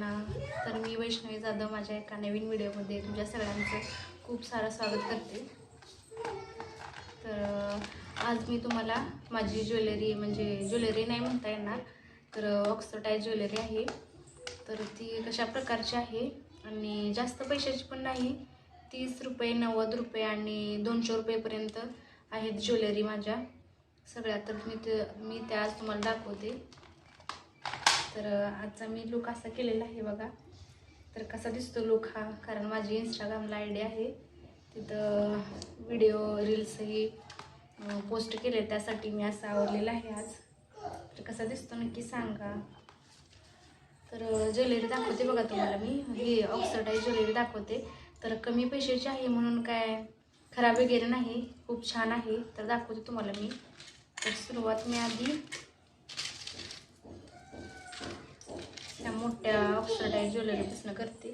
सगळ्यांना तर मी वैष्णवी जाधव माझ्या एका नवीन व्हिडिओमध्ये तुमच्या सगळ्यांचं खूप सारं स्वागत करते. तर आज मी तुम्हाला माझी ज्वेलरी म्हणजे ज्वेलरी नाही म्हणता येणार तर ऑक्सटाईज ज्वेलरी आहे. तर ती कशा प्रकारची आहे आणि जास्त पैशाची पण नाही तीस रुपये नव्वद रुपये आणि दोनशे रुपयेपर्यंत आहेत ज्वेलरी माझ्या. सगळ्या तर मी ते मी त्या आज तुम्हाला दाखवते. तर आजचा मी लुक असा केलेला आहे बघा. तर कसा दिसतो लुक हा? कारण माझी इंस्टाग्रामला आय डी आहे. तिथं व्हिडिओ रील्सही पोस्ट केले. त्यासाठी मी असं आवडलेला आहे आज. तर कसा दिसतो नक्की सांगा. तर ज्वेलरी दाखवते बघा तुम्हाला मी. ही ऑक्सिडाईज ज्वेलरी दाखवते. तर कमी पैशाची आहे म्हणून काय खराब वगैरे नाही. खूप छान आहे. तर दाखवते तुम्हाला मी. तर सुरुवात मी आधी त्या मोठ्या ऑक्सिडाईज ज्वेलरीपासून करते.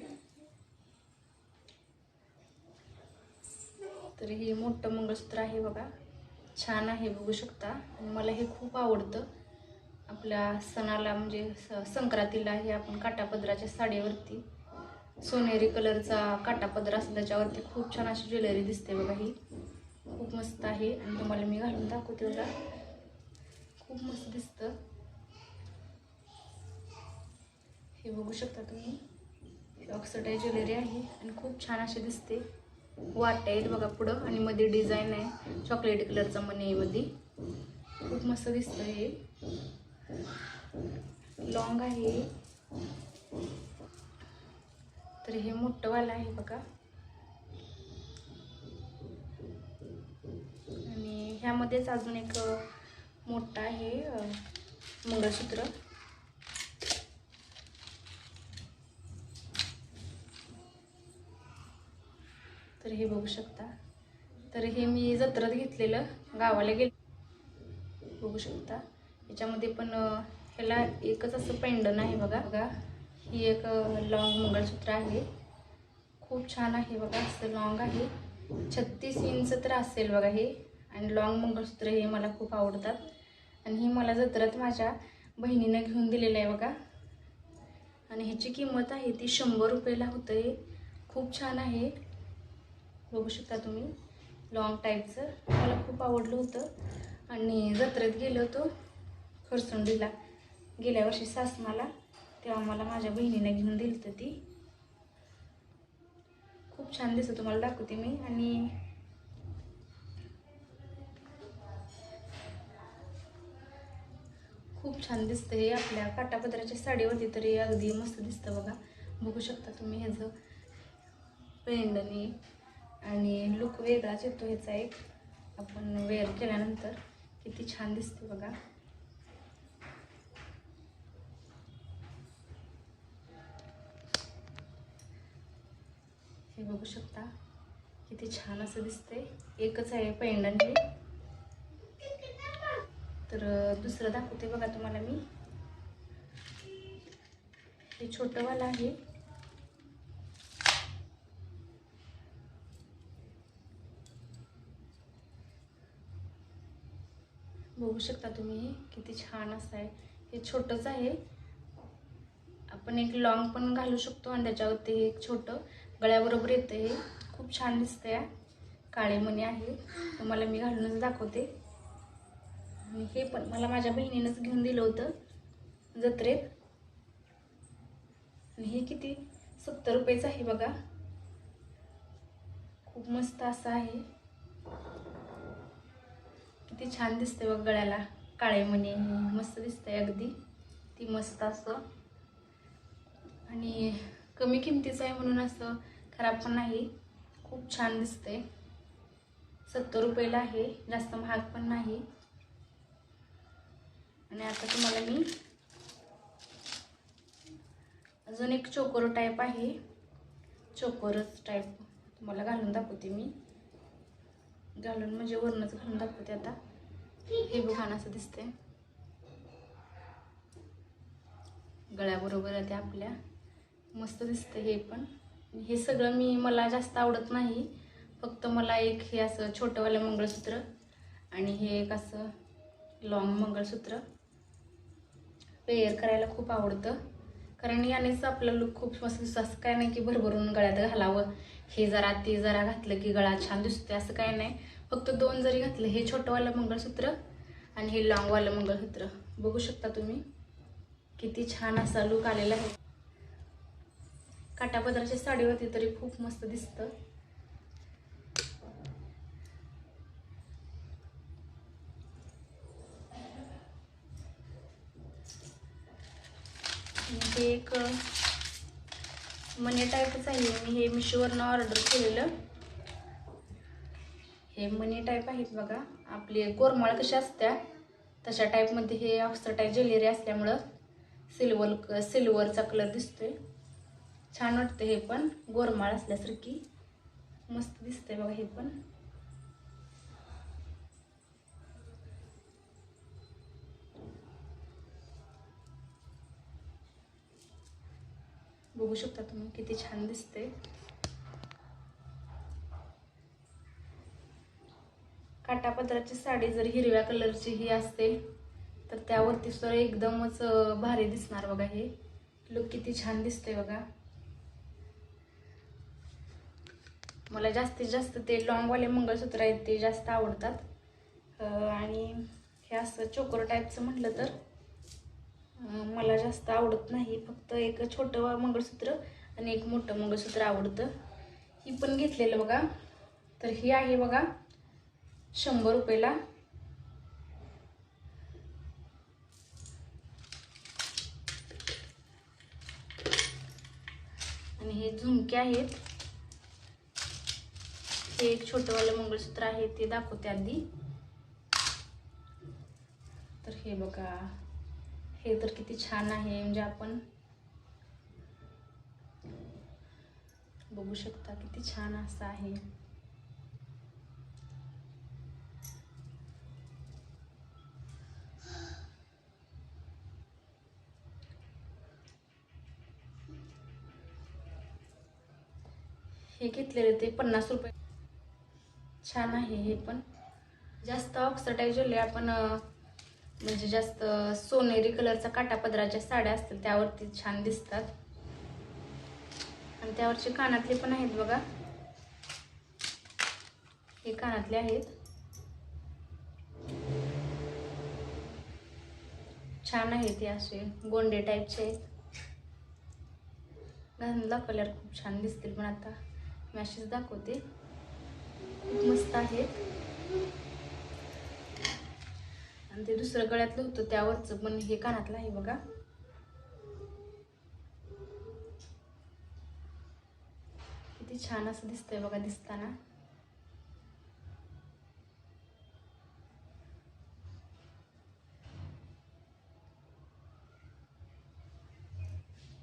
तर हे मोठं मंगळसूत्र आहे बघा. छान आहे बघू शकता. आणि मला हे खूप आवडतं. आपल्या सणाला म्हणजे स संक्रांतीला हे आपण काटापदराच्या साडीवरती सोनेरी कलरचा काटापदर असतो त्याच्यावरती खूप छान अशी ज्वेलरी दिसते बघा ही. खूप मस्त आहे. आणि तुम्हाला मी घालून दाखवते बघा. खूप मस्त दिसतं. हे बघू शकता तुम्ही. हे ऑक्सिडाईज ज्वेलरी आहे आणि खूप छान अशी दिसते. वाट आहेत बघा पुढं आणि मध्ये डिझाईन आहे. चॉकलेट कलरचा मनी मध्ये. खूप मस्त दिसतं हे. लॉंग आहे. तर हे मोठंवालं आहे बघा. आणि ह्यामध्येच अजून एक मोठं आहे मंगळसूत्र. हे बघू शकता. तर हे मी जत्रात घेतलेलं. गावाला गेले बघू शकता. याच्यामध्ये पण ह्याला एकच असं पेंडन आहे बघा. बघा ही एक लॉंग मंगळसूत्र आहे. खूप छान आहे बघा असं लॉंग आहे. छत्तीस इंच तर असेल बघा हे. आणि लॉंग मंगळसूत्र हे मला खूप आवडतात. आणि ही मला जत्रात माझ्या बहिणीनं घेऊन दिलेलं आहे बघा. आणि ह्याची किंमत आहे ती शंभर रुपयाला होतं हे खूप छान आहे. बघू शकता तुम्ही. लॉंग टाईपचं मला खूप आवडलं होतं. आणि जत्रेत गेलो होतो खरसुंडीला. गेल्या वर्षी सासनाला तेव्हा मला माझ्या बहिणीने घेऊन दिली होती ती. खूप छान दिसतं तुम्हाला दाखवते मी. आणि खूप छान दिसतं हे आपल्या काटापदराच्या साडीवरती तरी अगदी मस्त दिसतं बघा. बघू शकता तुम्ही ह्याचं पेंडणी. आणि लुक वेगळाच येतो ह्याचा एक. आपण वेअर केल्यानंतर किती छान दिसते बघा. हे बघू शकता किती छान असं दिसतंय. एकच आहे पेंडंट हे. तर दुसरं दाखवते बघा तुम्हाला मी. हे छोटंवालं आहे. बघू शकता तुम्ही हे किती छान असं आहे. हे छोटंच आहे. आपण एक लॉंग पण घालू शकतो आणि त्याच्यावरती हे एक छोटं गळ्याबरोबर येतं हे खूप छान दिसतं या काळे मणी आहे तुम्हाला मी घालूनच दाखवते. आणि हे पण मला माझ्या बहिणीनंच घेऊन दिलं होतं जत्रेत. आणि हे किती सत्तर रुपयेचं आहे बघा. खूप मस्त असं आहे. किती छान दिसते बघ गळ्याला. काळे मणी मस्त दिसते अगदी. ती मस्त असं. आणि कमी किमतीचं आहे म्हणून असं खराब पण नाही. खूप छान दिसते सत्तर रुपयाला आहे. जास्त महाग पण नाही. आणि आता तुम्हाला मी अजून एक चोकोर टाईप आहे. चोकोरच टाईप तुम्हाला घालून दाखवते मी. घालून म्हणजे वरूनच घालून दाखवते आता. हे बघा असं दिसते गळ्याबरोबर आहे ते आपल्या. मस्त दिसतं हे पण. हे सगळं मी मला जास्त आवडत नाही. फक्त मला एक हे असं छोटंवालं मंगळसूत्र आणि हे एक असं लॉंग मंगळसूत्र. पेअर करायला खूप आवडतं. कारण यानेच आपला लुक खूप मस्त दिसतो. असं काय नाही की भरभरून गळ्यात घालावं. हे जरा ते जरा घातलं की गळा छान दिसतोय असं काय नाही. फक्त दोन जरी घातलं हे छोटंवालं मंगळसूत्र आणि हे लॉंगवालं मंगळसूत्र. बघू शकता तुम्ही किती छान असा लुक आलेला आहे. काटापदराच्या साडीवरती तरी खूप मस्त दिसतं. हे एक मनी टाईपच आहे. मी हे मिशोवरनं ऑर्डर केलेलं. हे मनी टाईप आहेत बघा. आपली कोरमाळ कशा असत्या तशा टाईपमध्ये हे ऑक्सटाईप ज्वेलरी असल्यामुळं सिल्वर सिल्वरचा कलर दिसतोय. छान वाटतं हे पण. गोरमाळ असल्यासारखी. मस्त दिसतंय बघा हे पण. बघू शकता तुम्ही किती छान दिसते काटापत्राची साडी जर हिरव्या कलरची ही असेल तर त्यावरती सुद्धा एकदमच भारी दिसणार बघा हे. लुक किती छान दिसते बघा. मला जास्तीत जास्त ते लॉंगवाले मंगळसूत्र आहेत ते जास्त आवडतात. आणि हे असं चोकर टाईपचं म्हटलं तर मला जास्त आवडत नाही. फक्त एक छोटं मंगळसूत्र आणि एक मोठं मंगळसूत्र आवडतं. ही पण घेतलेलं बघा. तर ही आहे बघा. शंभर रुपयाला. आणि हे झुमके आहेत. हे एक छोटंवालं मंगळसूत्र आहे ते दाखवते आधी तर हे बघा. हे तर किती छान आहे म्हणजे आपण बघू शकता किती छान असं आहे. हे घेतलेले ते पन्नास रुपये. छान आहे हे पण. जास्त ऑक्सटाईज आपण म्हणजे जास्त सोनेरी कलरचा काटापदराच्या साड्या असतील त्यावरती छान दिसतात. आणि त्यावरचे कानातले पण आहेत बघा. हे कानातले आहेत. छान आहेत ते असे गोंडे टाईपचे आहेत. घालून कलर खूप छान दिसतील पण आता मॅशेज दाखवते. खूप मस्त आहेत. आणि ते दुसरं गळ्यातलं होतं त्यावरचं पण हे कानातलं आहे बघा. किती छान असं दिसतंय बघा दिसताना.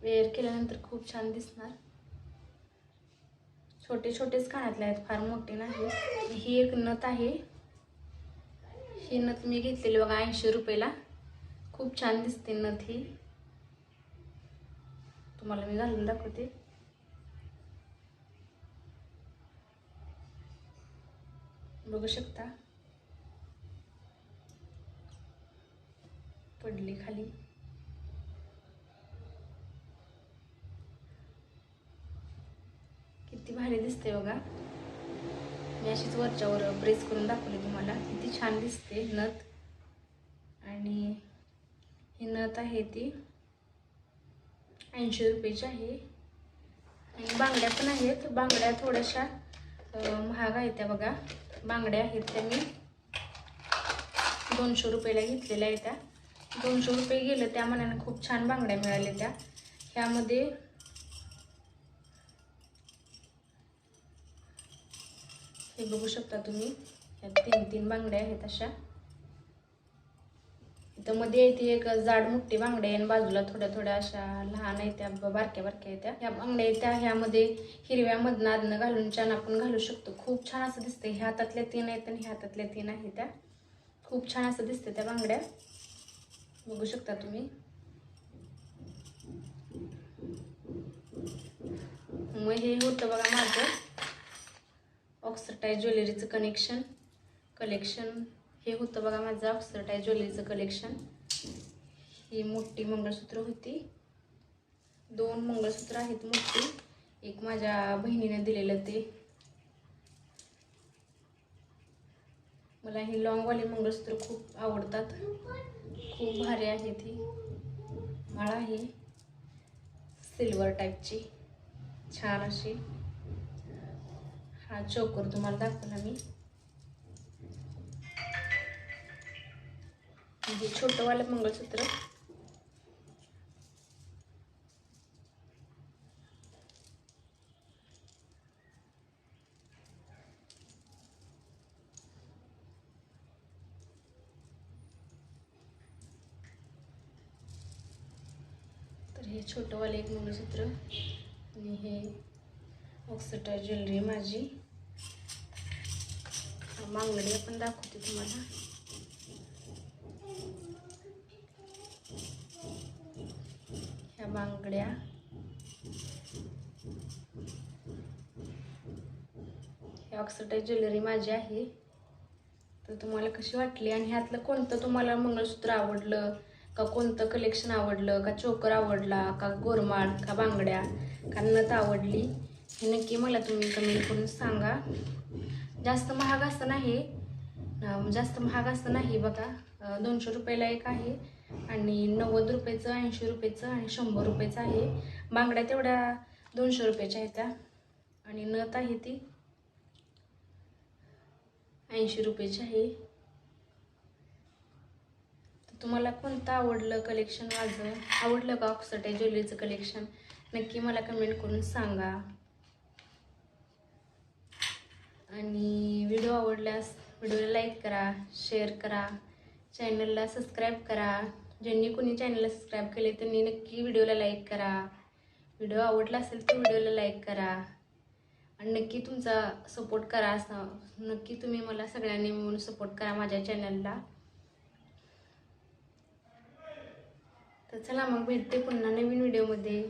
वेअर केल्यानंतर खूप छान दिसणार. छोटे छोटेच कानातले आहेत फार मोठे नाही. ही एक नथ आहे. ही नथ मी घेतलेली बघा ऐंशी रुपयाला. खूप छान दिसते नथ ही. तुम्हाला मी घालून दाखवते. बघू शकता. पडली खाली. किती भारी दिसते बघा. मी अशीच वरच्यावर प्रेस करून दाखवली तुम्हाला. किती छान दिसते नथ. आणि ही नथ आहे ती. ऐंशी रुपयाची आहे. आणि बांगड्या पण आहेत. बांगड्या थोड्याशा महाग आहेत त्या बघा. बांगड्या आहेत त्या मी. दोनशे रुपयाला घेतलेल्या आहेत त्या. दोनशे रुपये गेलं त्या मनाने खूप छान बांगड्या मिळाल्या त्या. ह्यामध्ये हे बघू शकता तुम्ही. ह्या तीन तीन बांगड्या आहेत अशा. इथं मध्ये येते एक जाड मोठी बांगड्या आहे आणि बाजूला थोड्या थोड्या अशा लहान आहेत त्या बारक्या बारक्या आहेत त्या. ह्या बांगड्या आहेत त्या ह्यामध्ये हिरव्या मधनं आदनं घालून छान आपण घालू शकतो. खूप छान असं दिसतंय. ह्या हातातल्या तीन आहेत आणि ह्या हातातल्या तीन आहेत त्या. खूप छान असं दिसते त्या बांगड्या. बघू शकता तुम्ही. मग हे होतं बघा माझं. ऑक्सरटाईज ज्वेलरीचं कनेक्शन कलेक्शन हे होतं बघा माझं ऑक्सरटाईज ज्वेलरीचं कलेक्शन ही मोठी मंगळसूत्र होती. दोन मंगळसूत्र आहेत मोठी. एक माझ्या बहिणीने दिलेलं ते. मला हे लॉंगवाले मंगळसूत्र खूप आवडतात. खूप भारी आहे ती. माळा आहे. सिल्वर टाईपची छान अशी. हा चोकर तुम्हाला दाखवला मी. म्हणजे छोटंवालं मंगळसूत्र. तर हे छोटंवालं एक मंगळसूत्र. आणि हे ऑक्सिटाय ज्वेलरी माझी. मांगडी पण दाखवते तुम्हाला. ह्या बांगड्या ही ऑक्सिटाईज ज्वेलरी माझी आहे. तर तुम्हाला कशी वाटली आणि ह्यातलं कोणतं तुम्हाला मंगळसूत्र आवडलं? का कोणतं कलेक्शन आवडलं? का चोकर आवडला? का गोरमाळ? का बांगड्या? का नथ आवडली? हे नक्की मला तुम्ही कमेंट करून सांगा. जास्त महाग असं नाही जास्त महाग असं नाही बघा दोनशे रुपयाला एक आहे आणि नव्वद रुपयाचं ऐंशी रुपयाचं आणि शंभर रुपयाचं आहे. बांगड्या तेवढ्या दोनशे रुपयाच्या आहेत त्या. आणि नथ आहे ती ऐंशी रुपयाची आहे. तुम्हाला कोणतं आवडलं कलेक्शन माझं? आवडलं का ऑक्सटे ज्वेलरीचं कलेक्शन नक्की मला कमेंट करून सांगा. आणि व्हिडिओ आवडल्यास व्हिडिओला लाईक करा शेअर करा चॅनलला सबस्क्राईब करा. ज्यांनी कोणी चॅनलला सबस्क्राईब केले त्यांनी नक्की व्हिडिओला लाईक करा. व्हिडिओ आवडला असेल तर व्हिडिओला लाईक करा. आणि नक्की तुमचा सपोर्ट करा असं. नक्की तुम्ही मला सगळ्यांनी मिळून सपोर्ट करा माझ्या चॅनलला. तर चला मग भेटते पुन्हा नवीन व्हिडिओमध्ये.